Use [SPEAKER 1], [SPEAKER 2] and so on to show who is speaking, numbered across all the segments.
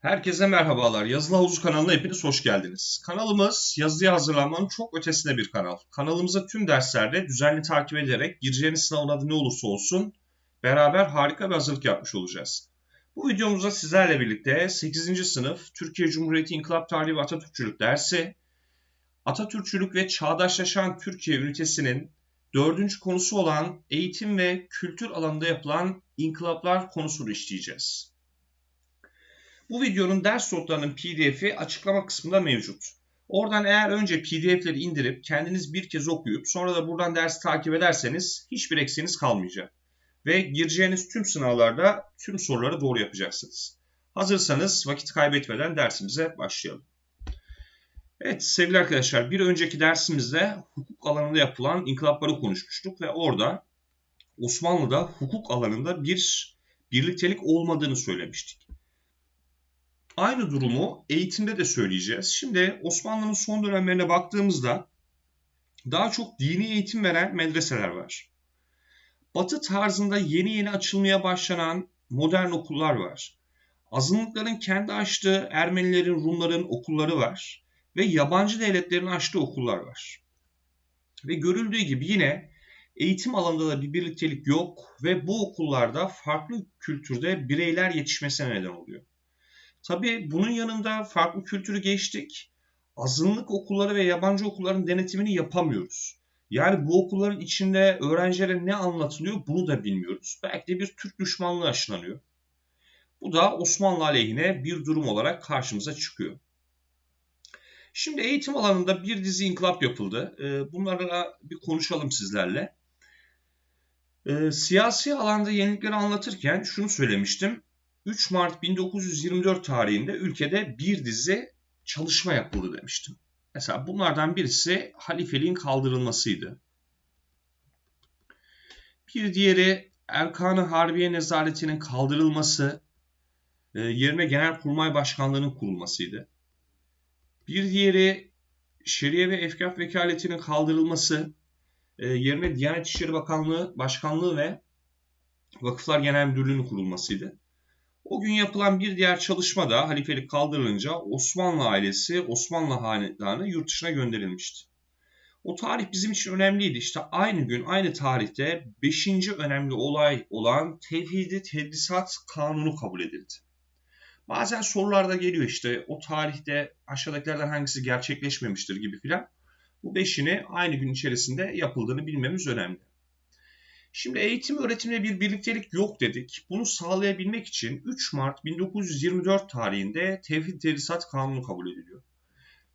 [SPEAKER 1] Herkese merhabalar. Yazılı Havuzu kanalına hepiniz hoş geldiniz. Kanalımız yazıya hazırlanmanın çok ötesinde bir kanal. Kanalımıza tüm derslerde düzenli takip ederek gireceğiniz sınavın adı ne olursa olsun beraber harika bir hazırlık yapmış olacağız. Bu videomuzda sizlerle birlikte 8. sınıf Türkiye Cumhuriyeti İnkılap Tarihi ve Atatürkçülük dersi, Atatürkçülük ve Çağdaşlaşan Türkiye ünitesinin dördüncü konusu olan eğitim ve kültür alanında yapılan inkılaplar konusunu işleyeceğiz. Bu videonun ders notlarının pdf'i açıklama kısmında mevcut. Oradan eğer önce pdf'leri indirip kendiniz bir kez okuyup sonra da buradan dersi takip ederseniz hiçbir eksiğiniz kalmayacak. Ve gireceğiniz tüm sınavlarda tüm soruları doğru yapacaksınız. Hazırsanız vakit kaybetmeden dersimize başlayalım. Evet sevgili arkadaşlar bir önceki dersimizde hukuk alanında yapılan inkılapları konuşmuştuk ve orada Osmanlı'da hukuk alanında bir birliktelik olmadığını söylemiştik. Aynı durumu eğitimde de söyleyeceğiz. Şimdi Osmanlı'nın son dönemlerine baktığımızda daha çok dini eğitim veren medreseler var. Batı tarzında yeni yeni açılmaya başlanan modern okullar var. Azınlıkların kendi açtığı Ermenilerin, Rumların okulları var ve yabancı devletlerin açtığı okullar var. Ve görüldüğü gibi yine eğitim alanında da bir birliktelik yok ve bu okullarda farklı kültürde bireyler yetişmesine neden oluyor. Tabii bunun yanında farklı kültürü geçtik. Azınlık okulları ve yabancı okulların denetimini yapamıyoruz. Yani bu okulların içinde öğrencilere ne anlatılıyor bunu da bilmiyoruz. Belki de bir Türk düşmanlığı aşılanıyor. Bu da Osmanlı aleyhine bir durum olarak karşımıza çıkıyor. Şimdi eğitim alanında bir dizi inkılap yapıldı. Ee, bunlara bir konuşalım sizlerle. Ee, siyasi alanda yenilikleri anlatırken şunu söylemiştim. 3 Mart 1924 tarihinde ülkede bir dizi çalışma yapıldı demiştim. Mesela bunlardan birisi halifeliğin kaldırılmasıydı. Bir diğeri Erkan-ı Harbiye Nezaretinin kaldırılması, e, yerine Genelkurmay Başkanlığı'nın kurulmasıydı. Bir diğeri Şeriye ve Efkaf Vekaletinin kaldırılması, e, yerine Diyanet İşleri Bakanlığı, Başkanlığı ve Vakıflar Genel Müdürlüğü'nün kurulmasıydı. O gün yapılan bir diğer çalışma da halifelik kaldırılınca Osmanlı ailesi Osmanlı hanedanı yurt dışına gönderilmişti. O tarih bizim için önemliydi. İşte aynı gün, aynı tarihte 5. önemli olay olan Tevhidi Tedrisat Kanunu kabul edildi. Bazen sorularda geliyor işte o tarihte aşağıdakilerden hangisi gerçekleşmemiştir gibi filan. Bu beşini aynı gün içerisinde yapıldığını bilmemiz önemli. Şimdi eğitim öğretimde bir birliktelik yok dedik. Bunu sağlayabilmek için 3 Mart 1924 tarihinde Tevhid Tedrisat Kanunu kabul ediliyor.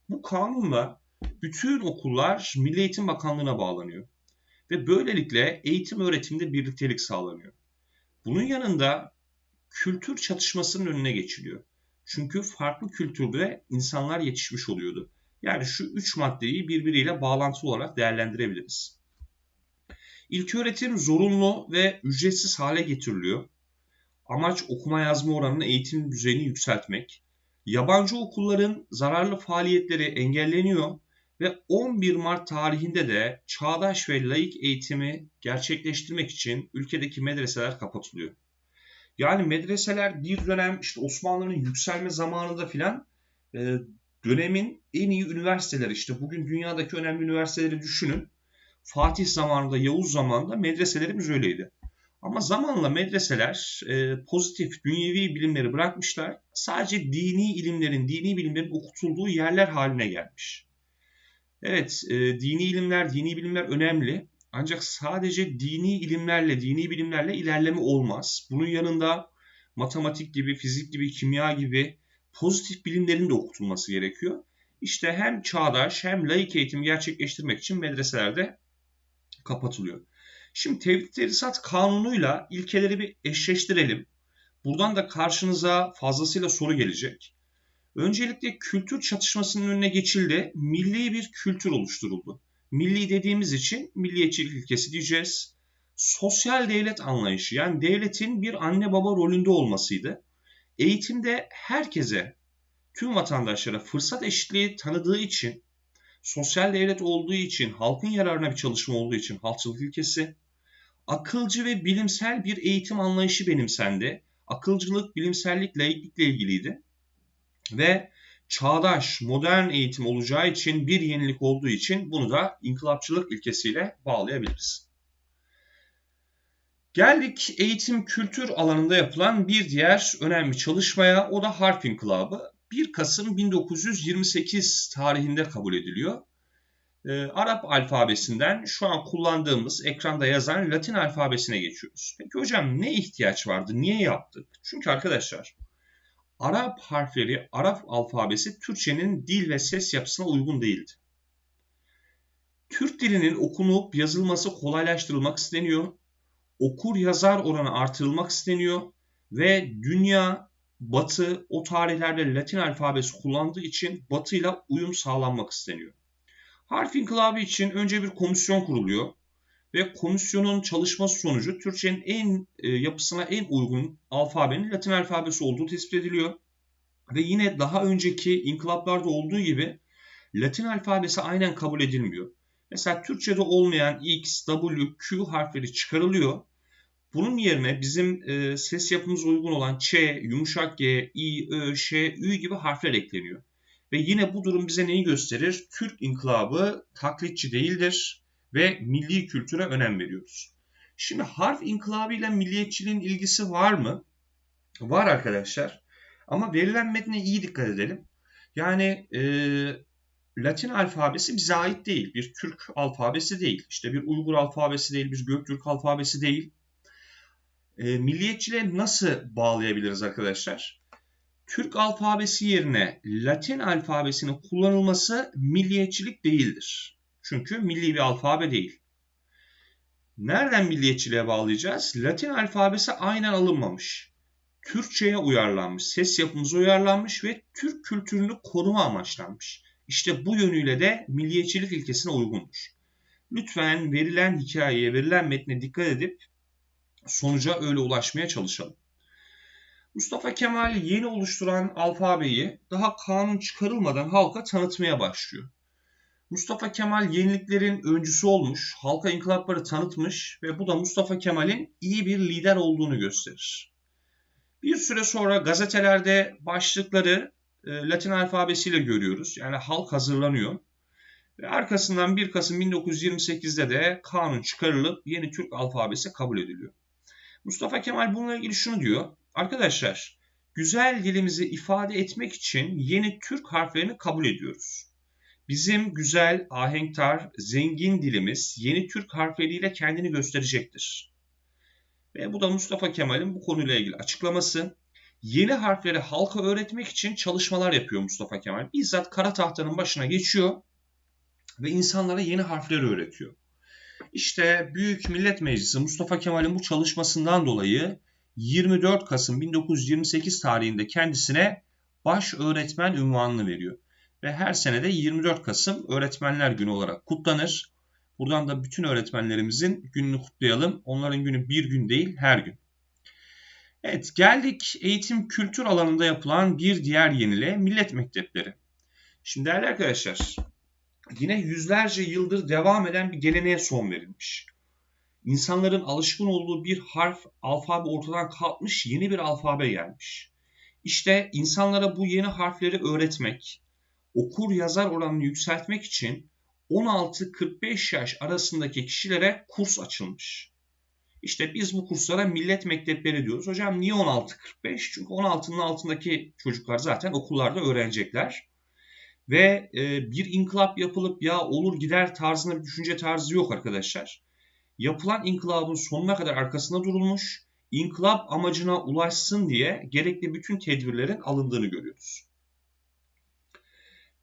[SPEAKER 1] Bu kanunla bütün okullar Milli Eğitim Bakanlığı'na bağlanıyor. Ve böylelikle eğitim öğretimde birliktelik sağlanıyor. Bunun yanında kültür çatışmasının önüne geçiliyor. Çünkü farklı kültürde insanlar yetişmiş oluyordu. Yani şu üç maddeyi birbiriyle bağlantılı olarak değerlendirebiliriz. İlköğretim zorunlu ve ücretsiz hale getiriliyor. Amaç okuma yazma oranını eğitim düzeyini yükseltmek. Yabancı okulların zararlı faaliyetleri engelleniyor ve 11 Mart tarihinde de çağdaş ve laik eğitimi gerçekleştirmek için ülkedeki medreseler kapatılıyor. Yani medreseler bir dönem işte Osmanlı'nın yükselme zamanında filan e, dönemin en iyi üniversiteleri işte bugün dünyadaki önemli üniversiteleri düşünün. Fatih zamanında, Yavuz zamanında medreselerimiz öyleydi. Ama zamanla medreseler e, pozitif dünyevi bilimleri bırakmışlar. Sadece dini ilimlerin, dini bilimlerin okutulduğu yerler haline gelmiş. Evet, e, dini ilimler, dini bilimler önemli. Ancak sadece dini ilimlerle, dini bilimlerle ilerleme olmaz. Bunun yanında matematik gibi, fizik gibi, kimya gibi pozitif bilimlerin de okutulması gerekiyor. İşte hem çağdaş hem laik eğitim gerçekleştirmek için medreselerde kapatılıyor. Şimdi tevhid tedrisat kanunuyla ilkeleri bir eşleştirelim. Buradan da karşınıza fazlasıyla soru gelecek. Öncelikle kültür çatışmasının önüne geçildi. Milli bir kültür oluşturuldu. Milli dediğimiz için milliyetçilik ilkesi diyeceğiz. Sosyal devlet anlayışı yani devletin bir anne baba rolünde olmasıydı. Eğitimde herkese, tüm vatandaşlara fırsat eşitliği tanıdığı için sosyal devlet olduğu için, halkın yararına bir çalışma olduğu için halkçılık ilkesi, akılcı ve bilimsel bir eğitim anlayışı benimsendi. Akılcılık, bilimsellik, laiklikle ilgiliydi. ve çağdaş, modern eğitim olacağı için bir yenilik olduğu için bunu da inkılapçılık ilkesiyle bağlayabiliriz. Geldik eğitim kültür alanında yapılan bir diğer önemli çalışmaya o da harf inkılabı. 1 Kasım 1928 tarihinde kabul ediliyor. Ee, Arap alfabesinden şu an kullandığımız ekranda yazan Latin alfabesine geçiyoruz. Peki hocam ne ihtiyaç vardı? Niye yaptık? Çünkü arkadaşlar Arap harfleri, Arap alfabesi Türkçenin dil ve ses yapısına uygun değildi. Türk dilinin okunup yazılması kolaylaştırılmak isteniyor. Okur yazar oranı artırılmak isteniyor ve dünya Batı o tarihlerde Latin alfabesi kullandığı için Batı ile uyum sağlanmak isteniyor. Harf inkılabı için önce bir komisyon kuruluyor ve komisyonun çalışması sonucu Türkçenin en e, yapısına en uygun alfabenin Latin alfabesi olduğu tespit ediliyor. Ve yine daha önceki inkılaplarda olduğu gibi Latin alfabesi aynen kabul edilmiyor. Mesela Türkçe'de olmayan X, W, Q harfleri çıkarılıyor. Bunun yerine bizim e, ses yapımız uygun olan Ç, yumuşak G, İ, Ö, Ş, Ü gibi harfler ekleniyor. Ve yine bu durum bize neyi gösterir? Türk inkılabı taklitçi değildir ve milli kültüre önem veriyoruz. Şimdi harf inkılabı ile milliyetçiliğin ilgisi var mı? Var arkadaşlar. Ama verilen metne iyi dikkat edelim. Yani e, Latin alfabesi bize ait değil. Bir Türk alfabesi değil. İşte bir Uygur alfabesi değil, bir Göktürk alfabesi değil. E, milliyetçiliğe nasıl bağlayabiliriz arkadaşlar? Türk alfabesi yerine Latin alfabesinin kullanılması milliyetçilik değildir. Çünkü milli bir alfabe değil. Nereden milliyetçiliğe bağlayacağız? Latin alfabesi aynen alınmamış. Türkçe'ye uyarlanmış, ses yapımıza uyarlanmış ve Türk kültürünü koruma amaçlanmış. İşte bu yönüyle de milliyetçilik ilkesine uygundur. Lütfen verilen hikayeye, verilen metne dikkat edip sonuca öyle ulaşmaya çalışalım. Mustafa Kemal yeni oluşturan alfabeyi daha kanun çıkarılmadan halka tanıtmaya başlıyor. Mustafa Kemal yeniliklerin öncüsü olmuş, halka inkılapları tanıtmış ve bu da Mustafa Kemal'in iyi bir lider olduğunu gösterir. Bir süre sonra gazetelerde başlıkları e, Latin alfabesiyle görüyoruz. Yani halk hazırlanıyor. Ve arkasından 1 Kasım 1928'de de kanun çıkarılıp yeni Türk alfabesi kabul ediliyor. Mustafa Kemal bununla ilgili şunu diyor. Arkadaşlar, güzel dilimizi ifade etmek için yeni Türk harflerini kabul ediyoruz. Bizim güzel, ahenktar, zengin dilimiz yeni Türk harfleriyle kendini gösterecektir. Ve bu da Mustafa Kemal'in bu konuyla ilgili açıklaması. Yeni harfleri halka öğretmek için çalışmalar yapıyor Mustafa Kemal. Bizzat kara tahtanın başına geçiyor ve insanlara yeni harfleri öğretiyor. İşte Büyük Millet Meclisi Mustafa Kemal'in bu çalışmasından dolayı 24 Kasım 1928 tarihinde kendisine baş öğretmen ünvanını veriyor. Ve her sene de 24 Kasım Öğretmenler Günü olarak kutlanır. Buradan da bütün öğretmenlerimizin gününü kutlayalım. Onların günü bir gün değil her gün. Evet geldik eğitim kültür alanında yapılan bir diğer yenile millet mektepleri. Şimdi değerli arkadaşlar yine yüzlerce yıldır devam eden bir geleneğe son verilmiş. İnsanların alışkın olduğu bir harf, alfabe ortadan kalkmış, yeni bir alfabe gelmiş. İşte insanlara bu yeni harfleri öğretmek, okur yazar oranını yükseltmek için 16-45 yaş arasındaki kişilere kurs açılmış. İşte biz bu kurslara millet mektepleri diyoruz. Hocam niye 16-45? Çünkü 16'nın altındaki çocuklar zaten okullarda öğrenecekler. Ve e, bir inkılap yapılıp ya olur gider tarzında bir düşünce tarzı yok arkadaşlar. Yapılan inkılabın sonuna kadar arkasında durulmuş, inkılap amacına ulaşsın diye gerekli bütün tedbirlerin alındığını görüyoruz.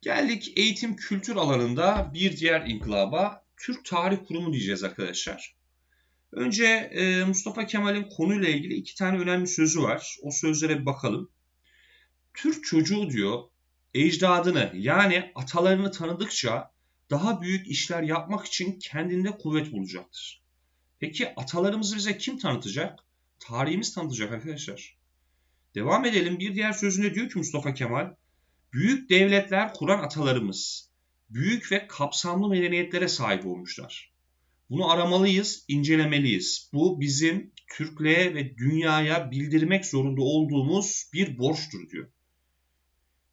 [SPEAKER 1] Geldik eğitim kültür alanında bir diğer inkılaba Türk Tarih Kurumu diyeceğiz arkadaşlar. Önce e, Mustafa Kemal'in konuyla ilgili iki tane önemli sözü var. O sözlere bir bakalım. Türk çocuğu diyor ecdadını yani atalarını tanıdıkça daha büyük işler yapmak için kendinde kuvvet bulacaktır. Peki atalarımızı bize kim tanıtacak? Tarihimiz tanıtacak arkadaşlar. Devam edelim. Bir diğer sözünde diyor ki Mustafa Kemal, büyük devletler kuran atalarımız büyük ve kapsamlı medeniyetlere sahip olmuşlar. Bunu aramalıyız, incelemeliyiz. Bu bizim Türklüğe ve dünyaya bildirmek zorunda olduğumuz bir borçtur diyor.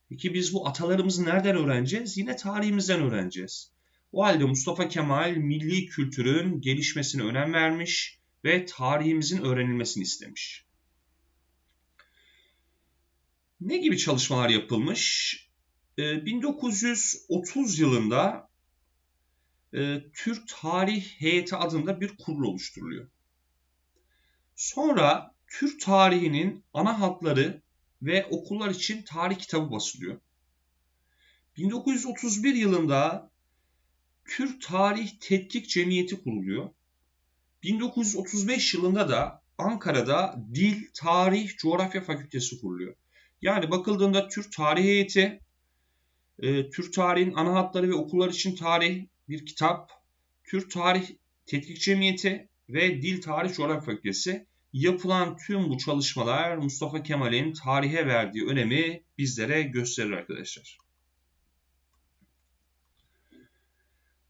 [SPEAKER 1] Peki biz bu atalarımızı nereden öğreneceğiz? Yine tarihimizden öğreneceğiz. O halde Mustafa Kemal milli kültürün gelişmesine önem vermiş ve tarihimizin öğrenilmesini istemiş. Ne gibi çalışmalar yapılmış? 1930 ee, yılında e, Türk Tarih Heyeti adında bir kurul oluşturuluyor. Sonra Türk tarihinin ana hatları ve okullar için tarih kitabı basılıyor. 1931 yılında Türk Tarih Tetkik Cemiyeti kuruluyor. 1935 yılında da Ankara'da Dil, Tarih, Coğrafya Fakültesi kuruluyor. Yani bakıldığında Türk Tarih Heyeti, e, Türk Tarihin ana hatları ve okullar için tarih bir kitap, Türk Tarih Tetkik Cemiyeti ve Dil Tarih Coğrafya Fakültesi yapılan tüm bu çalışmalar Mustafa Kemal'in tarihe verdiği önemi bizlere gösterir arkadaşlar.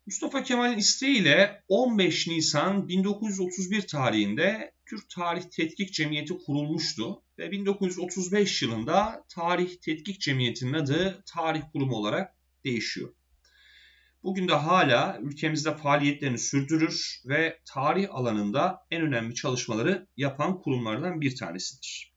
[SPEAKER 1] Mustafa Kemal'in isteğiyle 15 Nisan 1931 tarihinde Türk Tarih Tetkik Cemiyeti kurulmuştu ve 1935 yılında Tarih Tetkik Cemiyeti'nin adı Tarih Kurumu olarak değişiyor. Bugün de hala ülkemizde faaliyetlerini sürdürür ve tarih alanında en önemli çalışmaları yapan kurumlardan bir tanesidir.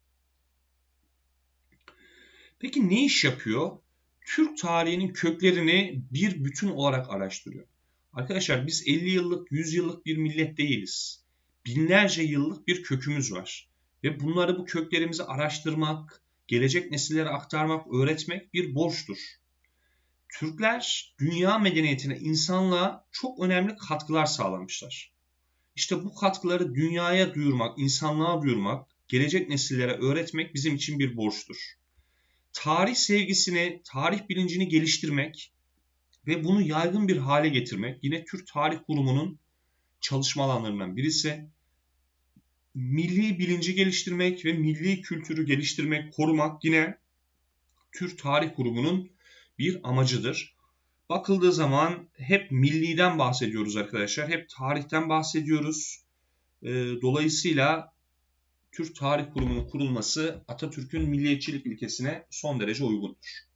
[SPEAKER 1] Peki ne iş yapıyor? Türk tarihinin köklerini bir bütün olarak araştırıyor. Arkadaşlar biz 50 yıllık, 100 yıllık bir millet değiliz. Binlerce yıllık bir kökümüz var. Ve bunları bu köklerimizi araştırmak, gelecek nesillere aktarmak, öğretmek bir borçtur. Türkler dünya medeniyetine, insanlığa çok önemli katkılar sağlamışlar. İşte bu katkıları dünyaya duyurmak, insanlığa duyurmak, gelecek nesillere öğretmek bizim için bir borçtur. Tarih sevgisini, tarih bilincini geliştirmek ve bunu yaygın bir hale getirmek yine Türk Tarih Kurumu'nun çalışma alanlarından birisi. Milli bilinci geliştirmek ve milli kültürü geliştirmek, korumak yine Türk Tarih Kurumu'nun bir amacıdır. Bakıldığı zaman hep milliden bahsediyoruz arkadaşlar. Hep tarihten bahsediyoruz. Ee, dolayısıyla Türk Tarih Kurumu'nun kurulması Atatürk'ün milliyetçilik ilkesine son derece uygundur.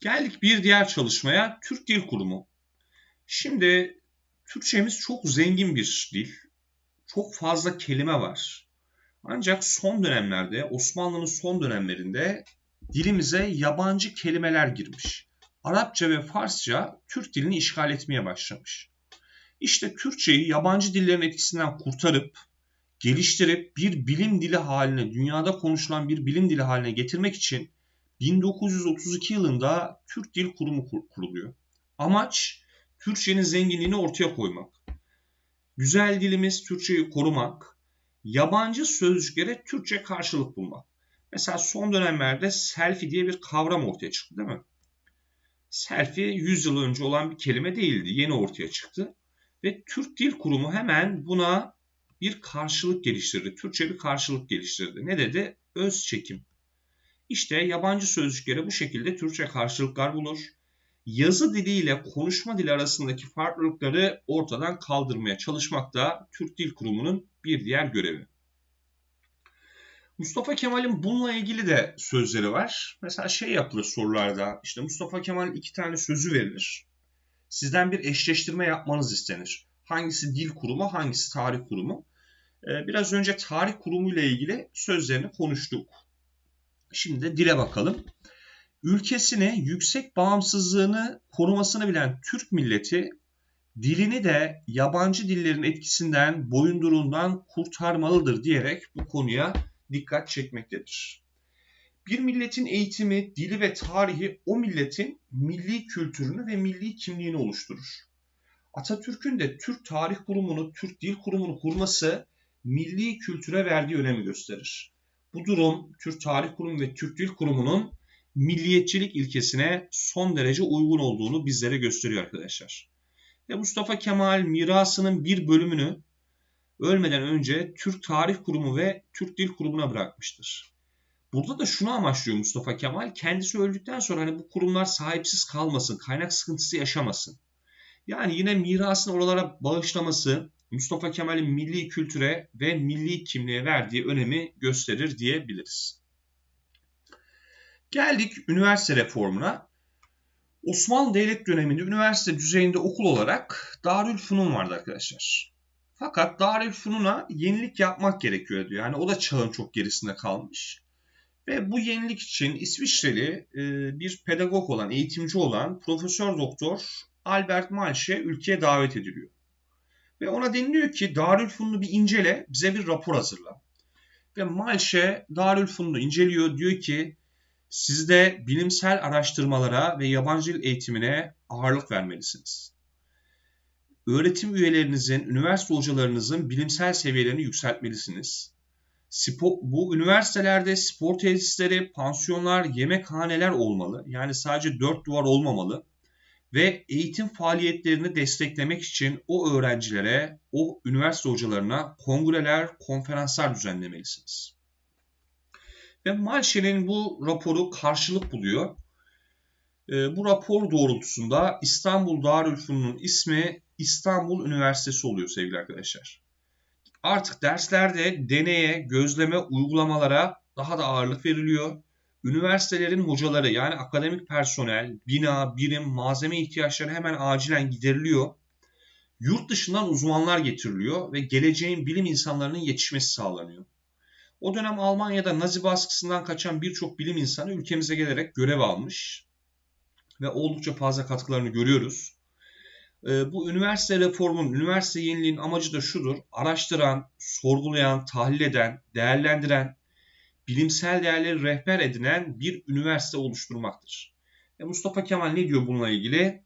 [SPEAKER 1] Geldik bir diğer çalışmaya Türk Dil Kurumu. Şimdi Türkçemiz çok zengin bir dil. Çok fazla kelime var. Ancak son dönemlerde Osmanlı'nın son dönemlerinde dilimize yabancı kelimeler girmiş. Arapça ve Farsça Türk dilini işgal etmeye başlamış. İşte Türkçeyi yabancı dillerin etkisinden kurtarıp, geliştirip bir bilim dili haline, dünyada konuşulan bir bilim dili haline getirmek için 1932 yılında Türk Dil Kurumu kuruluyor. Amaç Türkçenin zenginliğini ortaya koymak. Güzel dilimiz Türkçeyi korumak, yabancı sözcüklere Türkçe karşılık bulmak. Mesela son dönemlerde selfie diye bir kavram ortaya çıktı değil mi? Selfie 100 yıl önce olan bir kelime değildi. Yeni ortaya çıktı. Ve Türk Dil Kurumu hemen buna bir karşılık geliştirdi. Türkçe bir karşılık geliştirdi. Ne dedi? Öz çekim. İşte yabancı sözcüklere bu şekilde Türkçe karşılıklar bulur. Yazı dili ile konuşma dili arasındaki farklılıkları ortadan kaldırmaya çalışmak da Türk Dil Kurumu'nun bir diğer görevi. Mustafa Kemal'in bununla ilgili de sözleri var. Mesela şey yapılır sorularda. İşte Mustafa Kemal'in iki tane sözü verilir. Sizden bir eşleştirme yapmanız istenir. Hangisi dil kurumu, hangisi tarih kurumu. Ee, biraz önce tarih kurumu ile ilgili sözlerini konuştuk. Şimdi de dile bakalım. Ülkesine yüksek bağımsızlığını korumasını bilen Türk milleti dilini de yabancı dillerin etkisinden, boyunduruğundan kurtarmalıdır diyerek bu konuya dikkat çekmektedir. Bir milletin eğitimi, dili ve tarihi o milletin milli kültürünü ve milli kimliğini oluşturur. Atatürk'ün de Türk Tarih Kurumu'nu, Türk Dil Kurumu'nu kurması milli kültüre verdiği önemi gösterir. Bu durum Türk Tarih Kurumu ve Türk Dil Kurumu'nun milliyetçilik ilkesine son derece uygun olduğunu bizlere gösteriyor arkadaşlar. Ve Mustafa Kemal mirasının bir bölümünü ölmeden önce Türk Tarih Kurumu ve Türk Dil Kurumu'na bırakmıştır. Burada da şunu amaçlıyor Mustafa Kemal. Kendisi öldükten sonra hani bu kurumlar sahipsiz kalmasın, kaynak sıkıntısı yaşamasın. Yani yine mirasını oralara bağışlaması Mustafa Kemal'in milli kültüre ve milli kimliğe verdiği önemi gösterir diyebiliriz. Geldik üniversite reformuna. Osmanlı Devlet döneminde üniversite düzeyinde okul olarak Darülfünun vardı arkadaşlar. Fakat Darülfünun'a yenilik yapmak gerekiyor diyor. Yani o da çağın çok gerisinde kalmış. Ve bu yenilik için İsviçreli e, bir pedagog olan, eğitimci olan Profesör Doktor Albert Malche ülkeye davet ediliyor. Ve ona deniliyor ki Darülfünun'u bir incele, bize bir rapor hazırla. Ve Malche Darülfünun'u inceliyor, diyor ki siz de bilimsel araştırmalara ve yabancı dil eğitimine ağırlık vermelisiniz. Öğretim üyelerinizin, üniversite hocalarınızın bilimsel seviyelerini yükseltmelisiniz. Spor, bu üniversitelerde spor tesisleri, pansiyonlar, yemekhaneler olmalı. Yani sadece dört duvar olmamalı. Ve eğitim faaliyetlerini desteklemek için o öğrencilere, o üniversite hocalarına kongreler, konferanslar düzenlemelisiniz. Ve Malşe'nin bu raporu karşılık buluyor. E, bu rapor doğrultusunda İstanbul Darülfünun'un ismi İstanbul Üniversitesi oluyor sevgili arkadaşlar. Artık derslerde deneye, gözleme, uygulamalara daha da ağırlık veriliyor. Üniversitelerin hocaları yani akademik personel, bina, birim, malzeme ihtiyaçları hemen acilen gideriliyor. Yurt dışından uzmanlar getiriliyor ve geleceğin bilim insanlarının yetişmesi sağlanıyor. O dönem Almanya'da Nazi baskısından kaçan birçok bilim insanı ülkemize gelerek görev almış ve oldukça fazla katkılarını görüyoruz. Ee, bu üniversite reformun, üniversite yeniliğin amacı da şudur. Araştıran, sorgulayan, tahlil eden, değerlendiren, bilimsel değerleri rehber edinen bir üniversite oluşturmaktır. E Mustafa Kemal ne diyor bununla ilgili?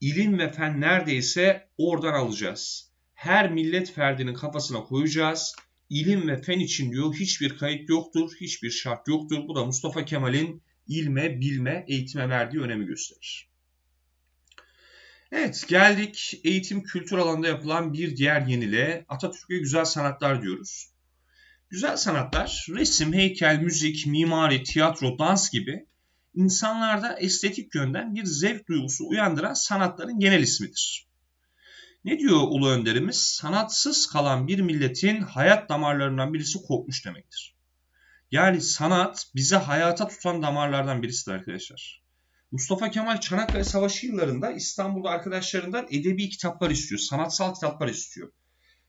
[SPEAKER 1] İlim ve fen neredeyse oradan alacağız. Her millet ferdinin kafasına koyacağız ilim ve fen için diyor hiçbir kayıt yoktur, hiçbir şart yoktur. Bu da Mustafa Kemal'in ilme, bilme, eğitime verdiği önemi gösterir. Evet geldik eğitim kültür alanında yapılan bir diğer yenile Atatürk'e güzel sanatlar diyoruz. Güzel sanatlar resim, heykel, müzik, mimari, tiyatro, dans gibi insanlarda estetik yönden bir zevk duygusu uyandıran sanatların genel ismidir. Ne diyor Ulu Önderimiz? Sanatsız kalan bir milletin hayat damarlarından birisi kopmuş demektir. Yani sanat bizi hayata tutan damarlardan birisidir arkadaşlar. Mustafa Kemal Çanakkale Savaşı yıllarında İstanbul'da arkadaşlarından edebi kitaplar istiyor, sanatsal kitaplar istiyor.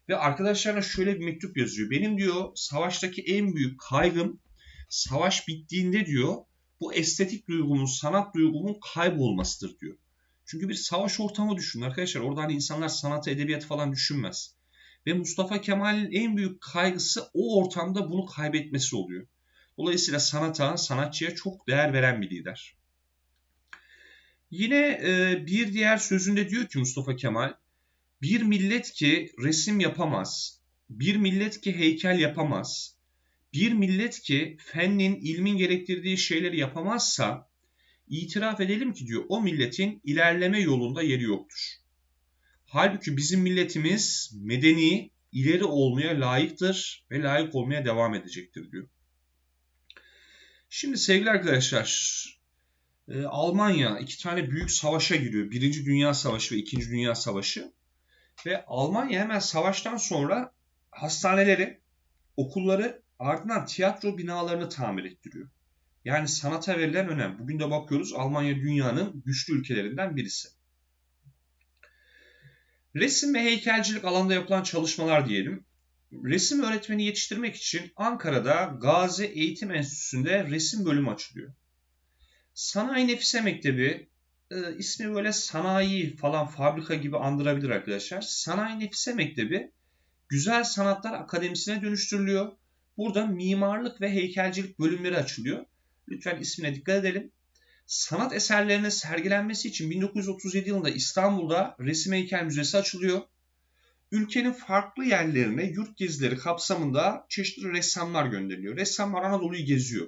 [SPEAKER 1] Ve arkadaşlarına şöyle bir mektup yazıyor. Benim diyor savaştaki en büyük kaygım savaş bittiğinde diyor bu estetik duygumun, sanat duygumun kaybolmasıdır diyor. Çünkü bir savaş ortamı düşünün arkadaşlar. Orada hani insanlar sanatı, edebiyatı falan düşünmez. Ve Mustafa Kemal'in en büyük kaygısı o ortamda bunu kaybetmesi oluyor. Dolayısıyla sanata, sanatçıya çok değer veren bir lider. Yine e, bir diğer sözünde diyor ki Mustafa Kemal, bir millet ki resim yapamaz, bir millet ki heykel yapamaz, bir millet ki fennin, ilmin gerektirdiği şeyleri yapamazsa itiraf edelim ki diyor o milletin ilerleme yolunda yeri yoktur. Halbuki bizim milletimiz medeni, ileri olmaya layıktır ve layık olmaya devam edecektir diyor. Şimdi sevgili arkadaşlar, e, Almanya iki tane büyük savaşa giriyor. Birinci Dünya Savaşı ve İkinci Dünya Savaşı. Ve Almanya hemen savaştan sonra hastaneleri, okulları ardından tiyatro binalarını tamir ettiriyor. Yani sanata verilen önem. Bugün de bakıyoruz Almanya dünyanın güçlü ülkelerinden birisi. Resim ve heykelcilik alanda yapılan çalışmalar diyelim. Resim öğretmeni yetiştirmek için Ankara'da Gazi Eğitim Enstitüsü'nde resim bölümü açılıyor. Sanayi Nefise Mektebi e, ismi böyle sanayi falan fabrika gibi andırabilir arkadaşlar. Sanayi Nefise Mektebi Güzel Sanatlar Akademisi'ne dönüştürülüyor. Burada mimarlık ve heykelcilik bölümleri açılıyor. Lütfen ismine dikkat edelim. Sanat eserlerinin sergilenmesi için 1937 yılında İstanbul'da Resim Heykel Müzesi açılıyor. Ülkenin farklı yerlerine yurt gezileri kapsamında çeşitli ressamlar gönderiliyor. Ressamlar Anadolu'yu geziyor.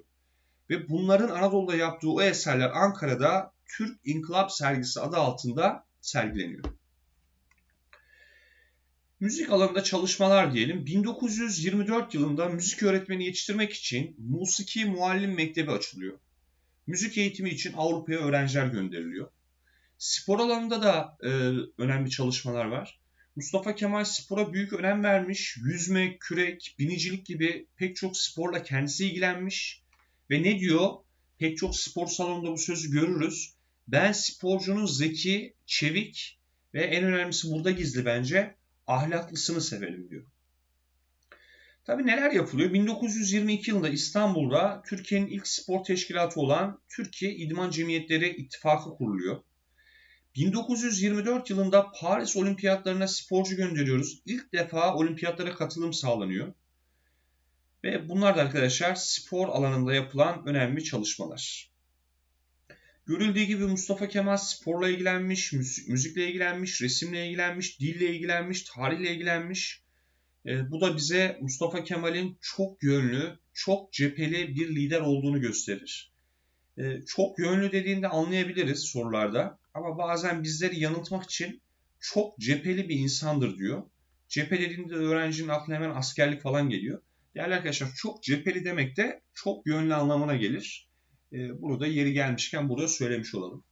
[SPEAKER 1] Ve bunların Anadolu'da yaptığı o eserler Ankara'da Türk İnkılap Sergisi adı altında sergileniyor. Müzik alanında çalışmalar diyelim. 1924 yılında müzik öğretmeni yetiştirmek için Musiki Muallim Mektebi açılıyor. Müzik eğitimi için Avrupa'ya öğrenciler gönderiliyor. Spor alanında da e, önemli çalışmalar var. Mustafa Kemal spora büyük önem vermiş. Yüzme, kürek, binicilik gibi pek çok sporla kendisi ilgilenmiş. Ve ne diyor? Pek çok spor salonunda bu sözü görürüz. Ben sporcunun zeki, çevik ve en önemlisi burada gizli bence ahlaklısını severim diyor. Tabi neler yapılıyor? 1922 yılında İstanbul'da Türkiye'nin ilk spor teşkilatı olan Türkiye İdman Cemiyetleri İttifakı kuruluyor. 1924 yılında Paris Olimpiyatlarına sporcu gönderiyoruz. İlk defa olimpiyatlara katılım sağlanıyor. Ve bunlar da arkadaşlar spor alanında yapılan önemli çalışmalar. Görüldüğü gibi Mustafa Kemal sporla ilgilenmiş, müzikle ilgilenmiş, resimle ilgilenmiş, dille ilgilenmiş, tarihle ilgilenmiş. E, bu da bize Mustafa Kemal'in çok yönlü, çok cepheli bir lider olduğunu gösterir. E, çok yönlü dediğinde anlayabiliriz sorularda ama bazen bizleri yanıltmak için çok cepheli bir insandır diyor. Cephe dediğinde öğrencinin aklına hemen askerlik falan geliyor. Değerli arkadaşlar çok cepheli demek de çok yönlü anlamına gelir. E, bunu da yeri gelmişken burada söylemiş olalım.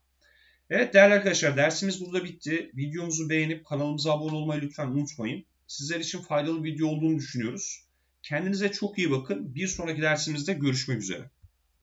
[SPEAKER 1] Evet değerli arkadaşlar dersimiz burada bitti. Videomuzu beğenip kanalımıza abone olmayı lütfen unutmayın. Sizler için faydalı bir video olduğunu düşünüyoruz. Kendinize çok iyi bakın. Bir sonraki dersimizde görüşmek üzere.